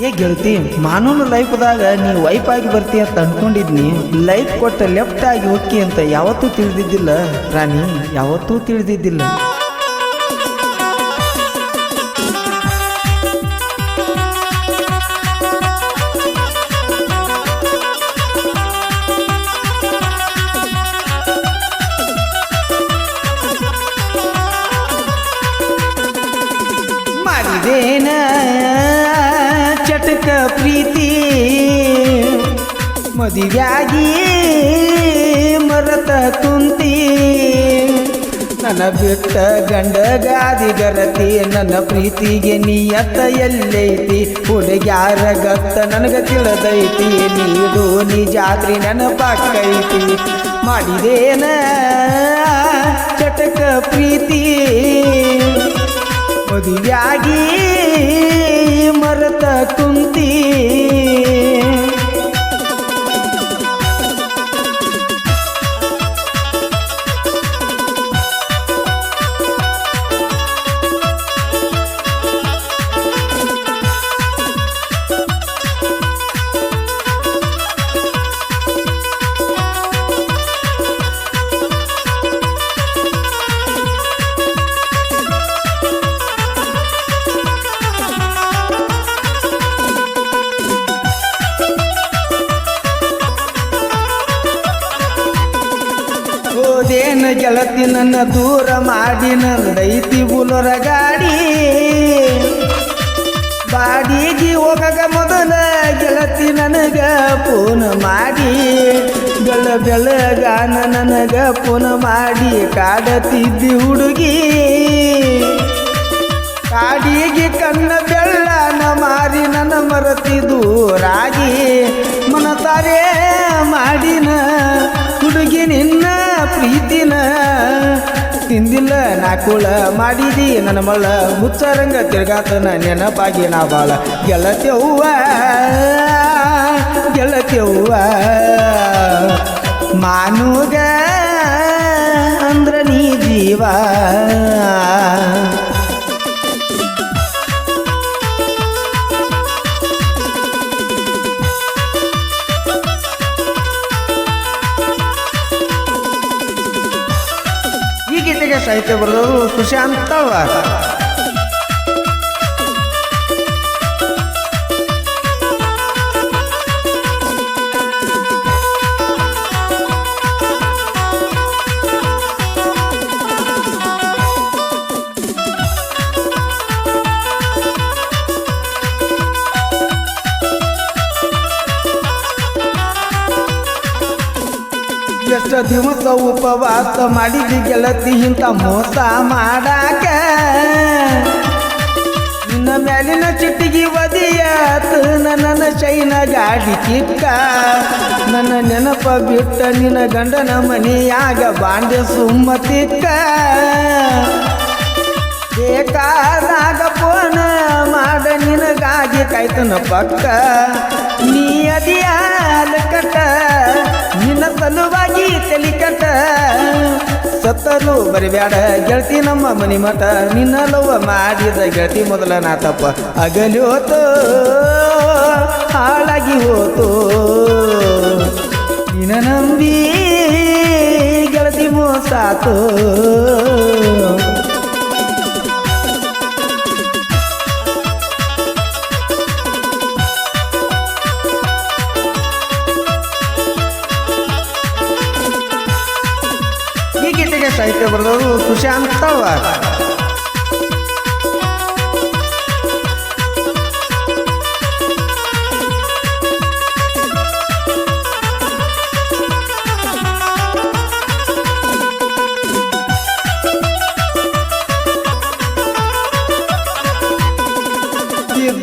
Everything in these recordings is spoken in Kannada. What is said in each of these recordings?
ಏ ಗೆಳತಿ, ಮಾನೂನ ಲೈಫ್ದಾಗ ನೀ ವೈಫ್ ಆಗಿ ಬರ್ತಿ ಅಂತ ಅನ್ಕೊಂಡಿದ್ನಿ. ಲೈಫ್ ಕೊಟ್ಟ ಲೆಫ್ಟ್ ಆಗಿ ಹೋಗಿ ಅಂತ ಯಾವತ್ತೂ ತಿಳಿದಿದ್ದಿಲ್ಲ. ರಾಣಿ, ಯಾವತ್ತೂ ತಿಳಿದಿದ್ದಿಲ್ಲ. ಮದುವೆಯಾಗಿ ಮರತ ಕುಂತಿ ನನ್ನ ಬಿಟ್ಟ ಗಂಡ ಗಾದಿ ಗರತಿ, ನನ್ನ ಪ್ರೀತಿಗೆ ನಿಯತ ಎಲ್ಲೈತಿ. ಹುಡುಗ್ಯಾರ ಗತ್ತ ನನಗ ತಿಳಿದೈತಿ ನೀಡು ನೀ ಜಾತ್ರಿ ನೆನಪಾಕೈತಿ. ಮಾಡಿದೇನ ಚಟಕ ಪ್ರೀತಿ. ಮದುವೆಯಾಗಿ ಮರತ ಕುಂತಿ ಗೆಳತಿ ನನ್ನ ದೂರ ಮಾಡಿ ನಂದೈತಿ ಬುಲೊರ ಗಾಡಿ ಬಾಡಿಗೆ ಹೋಗಗ ಮೊದಲ ಗೆಳತಿ ನನಗ ಫೋನ್ ಮಾಡಿ. ಬೆಳ ಬೆಳಗಾನ ನನಗ ಫೋನ್ ಮಾಡಿ. ಕಾಡತಿದ್ದಿ ಹುಡುಗಿ. ಕಾಡಿಗೆ ಕಣ್ಣ ಬೆಳ್ಳನ ಮಾರಿ ನನ್ನ ಮರತಿ ದೂರಾಗಿ. ಮನತಾರೆ ಮಾಡಿನ ಹುಡುಗಿ ನಿನ್ನ ಪ್ರೀತಿನ ತಿಂದಿಲ್ಲ ನಾಕುಳ ಮಾಡಿದಿ ನನ್ನ ಮಳ ಮುಚ್ಚರಂಗ ತಿರ್ಗಾತನ ನೆನಪಾಗಿ ನಾ ಬಾಳ ಗೆಳತ್ಯವ್ವ ಗೆಳತ್ಯವ್ವ ಮಾನುಗ ಸಾಹಿತ್ಯ ಬರೆದವರು ಸುಶಾಂತ್ ಎಷ್ಟು ದಿವಸ ಉಪವಾಸ ಮಾಡಿದಿ ಗೆಳತಿ ಇಂಥ ಮೋಸ ಮಾಡಾಕ. ನಿನ್ನ ಮ್ಯಾಲಿನ ಚಿಟ್ಟಿಗೆ ಒದಿಯಾತು ನನ್ನ ಶೈನ ಗಾಡಿ ಕಿಕ್ಕ ನನ್ನ ನೆನಪ ಬಿಟ್ಟ ನಿನ್ನ ಗಂಡನ ಮನೆಯಾಗ ಬಾಂಡೆ ಸುಮ್ಮತಿಕ್ಕ ಬೇಕಾದಾಗ ಫೋನ ಮಾಡ, ನಿನಗಾಗಿ ಕಾಯ್ತನ ಪಕ್ಕ. ನೀ ಅದಿಯಾಲ ಕಟ್ಟ. ಸಲುವಾಗಿ ತಲಿ ಕಟ್ಟ ಸತ್ತರು ಬರಿಬ್ಯಾಡ, ಗೆಳತಿ ನಮ್ಮ ಮನಿ ಮಠ. ನಿನ್ನ ಲವ ಮಾಡಿದ ಗೆಳತಿ ಮೊದಲ ನಾ ತಪ್ಪ ಅಗಲಿ ಹೋತು ಹಾಳಾಗಿ ಹೋತು. ನಿನ್ನ ನಂಬಿ ಗೆಳತಿ ಮೋಸಾತು. ಸಾಹಿತ್ಯ ಬರೆದವರು ಸುಶಾಂತ್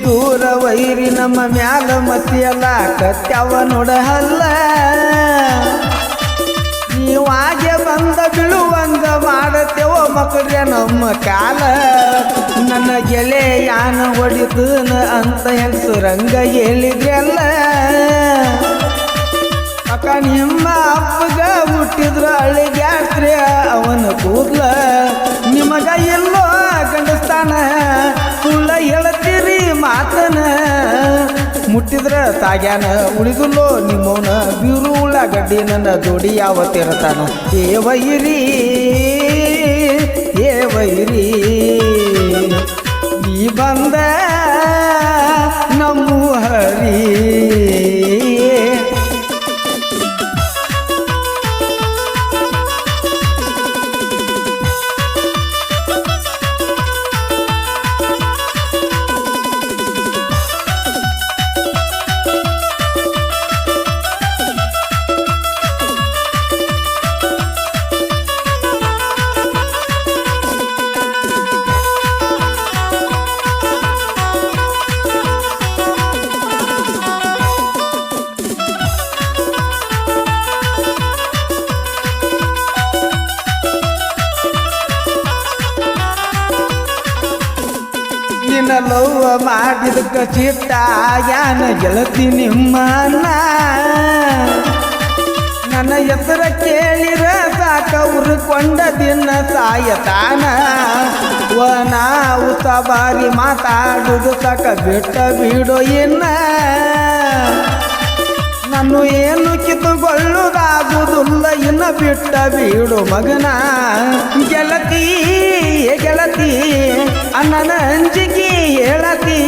ದೂರ ವೈರಿ ನಮ್ಮ ಮ್ಯಾಲ ಮತಿಯಲ್ಲ ಕತ್ಯವ ನೋಡಹಲ್ಲ. ಕಾಲ ನನ್ನ ಗೆಳೆ ಯಾನ ಹೊಡಿತನ ಅಂತ ಹೆಂಗಸುರಂಗ ಹೇಳಿದ್ರಲ್ಲ. ಅಕ್ಕ ನಿಮ್ಮ ಅಪ್ಪಗ ಹುಟ್ಟಿದ್ರ ಅಳಿಗಾಡ್ತ್ರಿ ಅವನ ಕೂದ್ಲ. ನಿಮಗ ಎಲ್ಲೋ ಗಂಡಸ್ತಾನ, ಸುಳ್ಳ ಹೇಳ್ತೀರಿ ಮಾತನ. ಮುಟ್ಟಿದ್ರ ತಾಗ್ಯಾನ, ಉಳಿದುಲ್ಲೋ ನಿಮ್ಮವನ ಬಿರುಳ ಗಡ್ಡಿ ನನ್ನ ಜೋಡಿ ಯಾವತ್ತಿರತಾನ. ಏ ವೈರಿ ನೀ ಬಂದ ಲವ್ವ ಮಾಡಿದಕ್ಕ ಚಿಟ್ಟ ಯಾನ ಗೆಳತಿ ನಿಮ್ಮನ್ನ? ನನ್ನ ಹೆಸರ ಕೇಳಿರ ಸಾಕ ಉರ್ಕೊಂಡ ದಿನ ಸಾಯತಾನ. ವನ ಉಸ ಬಾರಿ ಮಾತಾಡುದು ಸಾಕ ಬಿಟ್ಟ ಬಿಡೋ ಇನ್ನ. ನಾನು ಏನು ಕಿತ್ತುಕೊಳ್ಳುವುದಾಗುವುದಿಲ್ಲ ಇನ್ನ ಬಿಟ್ಟ ಬೀಡು ಮಗನ. ಗೆಳತಿ ಗೆಳತಿ ಅಣ್ಣನ ಅಂಜಿಕೆ ಹೇಳತಿ.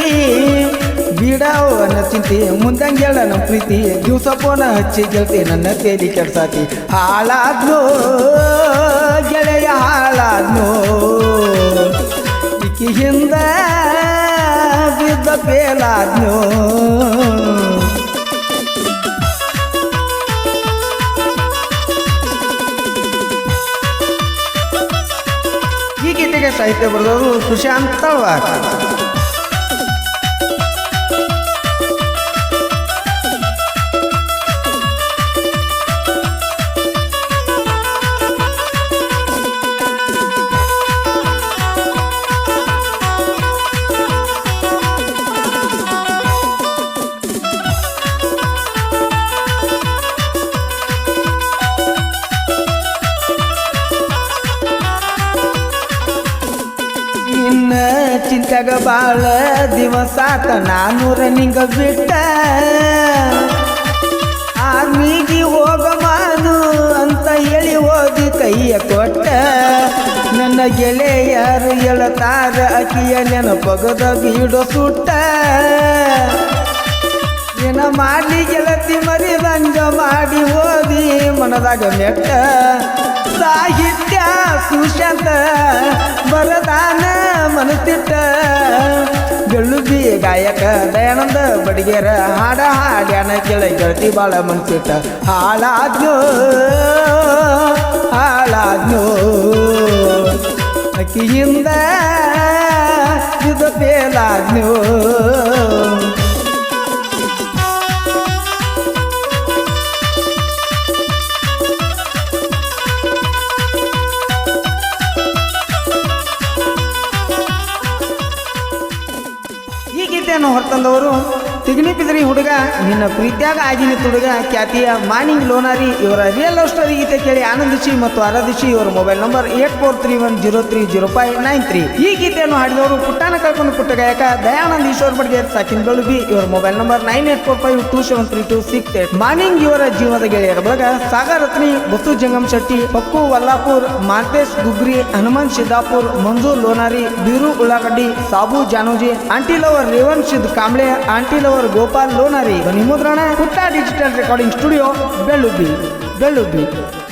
ಬಿಡವನ ಚಿಂತೆ ಮುಂದಂಗೆಳ ನಮ್ಮ ಪ್ರೀತಿ. ದಿವಸ ಪೋನ ಹಚ್ಚಿ ಗೆಲ್ತಿ, ನನ್ನ ತೇಲಿ ಕೆಡ್ಸಾತಿ. ಹಾಳಾದ್ನು, ಗೆಳೆಯ ಹಾಳಾದ್ನು. ಇಕ್ಕಿ ಹಿಂದ ಬಿದ್ದ ಪೇಲಾದ್ನೋ. ಗೀತೆಗೆ ಸಾಹಿತ್ಯ ಬರೆದವರು ಸುಶಾಂತ್ ತಳವಾರ್ ಚಿಂತ್ಯಾಗ ಬಾಳ ದಿವಸಾತ ನಾನೂರ ನಿಂಗ ಬಿಟ್ಟ. ಆರ್ಮಿಗೆ ಹೋಗ ಅಂತ ಹೇಳಿ ಓದಿ ಕೈಯ ಕೊಟ್ಟ. ನನ್ನ ಗೆಳೆಯರು ಎಳತಾರ ಅಕ್ಕಿಯ ನೆನಪಗದ ಬೀಡೋ ಸುಟ್ಟ. ಏನ ಮಾಡಿ ಗೆಳತಿ ಮರಿದಂಗ ಮಾಡಿ ಓದಿ ಮನದಾಗ ಮೆಟ್ಟ. ಸಾಹಿತ್ಯ ಸುಶಾಂತ ಬರದಾನ ಮನಸ್ಸಿಟ್ಟ. ಬೆಳ್ಳುಬಿ ಗಾಯಕ ದಯಾನಂದ ಬಡಿಗೇರ, ಹಾಡ ಹಾಡ್ಯಾನ ಕೆಳ ಗೆಳತಿ ಬಾಳ ಮನಸ್ಸಿಟ್ಟ ಹಾಳಾದ್ನೋ ಹಾಳಾದ್ನೋ. ಅಕ್ಕಿಯಿಂದ ಇದು ಬೇಲಾದ್ನೋ ಹೊರತಂದವರು ತಿಗಣಿ ಪಿದರಿ ಹುಡುಗ, ನಿನ್ನ ಪ್ರೀತಿಯಾಗ ಆಗಿನ ಹುಡುಗ ಖ್ಯಾತಿಯ ಮಾನಿಂಗ್ ಲೋನಾರಿ, ಇವರ ರಿಯಲ್ ಲವ್ ಸ್ಟೋರಿ ಗೀತೆ ಕೇಳಿ ಆನಂದಿಸಿ ಮತ್ತು ಆರಾಧಿಸಿ ಇವರ mobile number eight four three one zero three zero five nine three. ಈ ಗೀತೆಯನ್ನು ಹಾಡಿದವರು ಪುಟ್ಟಾನ ಕಳ್ಕೊಂಡು ಪುಟ್ಟ ಗಾಯಕ ದಯಾನಂದ್ ಈಶ್ವರ್ ಬಡ್ಗೆ ಸಚಿನ್ ಬೆಳುಬಿ ಇವರ mobile number nine eight four five two seven three two six eight. Morning ಇವರ ಜೀವನದ ಗೆಳೆಯರ ಬಳಗ ಸಾಗರ್ ರತ್ನಿ, ಬಸು ಜಂಗಮ್ ಶೆಟ್ಟಿ, ಪಕ್ಕು ವಲ್ಲಾಪುರ್ Mantesh Gugri, Hanumanth Siddapur Manzoor Lonari, Biru Ullagaddi, Sabu Janoji, aunty lover Revan Sid Kamble aunty ಲವರ್ ಗೋಪಾಲ್ ಲೋನಾರಿ ಧ್ವನಿ ಮುದ್ರಣ digital recording studio Belubbi Belubbi.